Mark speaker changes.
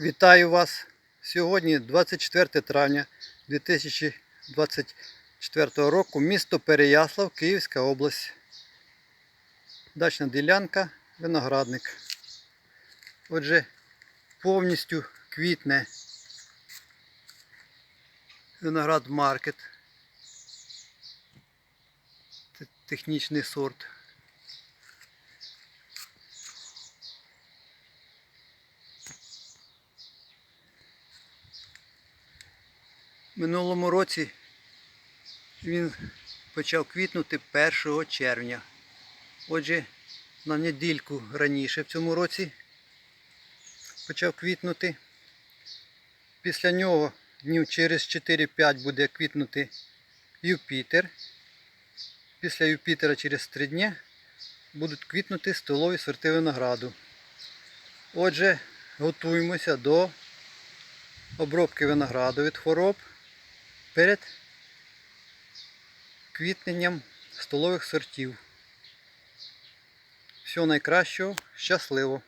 Speaker 1: Вітаю вас! Сьогодні 24 травня 2024 року, місто Переяслав, Київська область. Дачна ділянка, виноградник. Отже, повністю квітне виноград маркет. Технічний сорт. Минулому році він почав квітнути 1 червня. Отже, на недільку раніше в цьому році почав квітнути. Після нього днів через 4-5 буде квітнути Юпітер. Після Юпітера через 3 дні будуть квітнути столові сорти винограду. Отже, готуємося до обробки винограду від хвороб перед квітненням столових сортів. Всього найкращого, щасливо!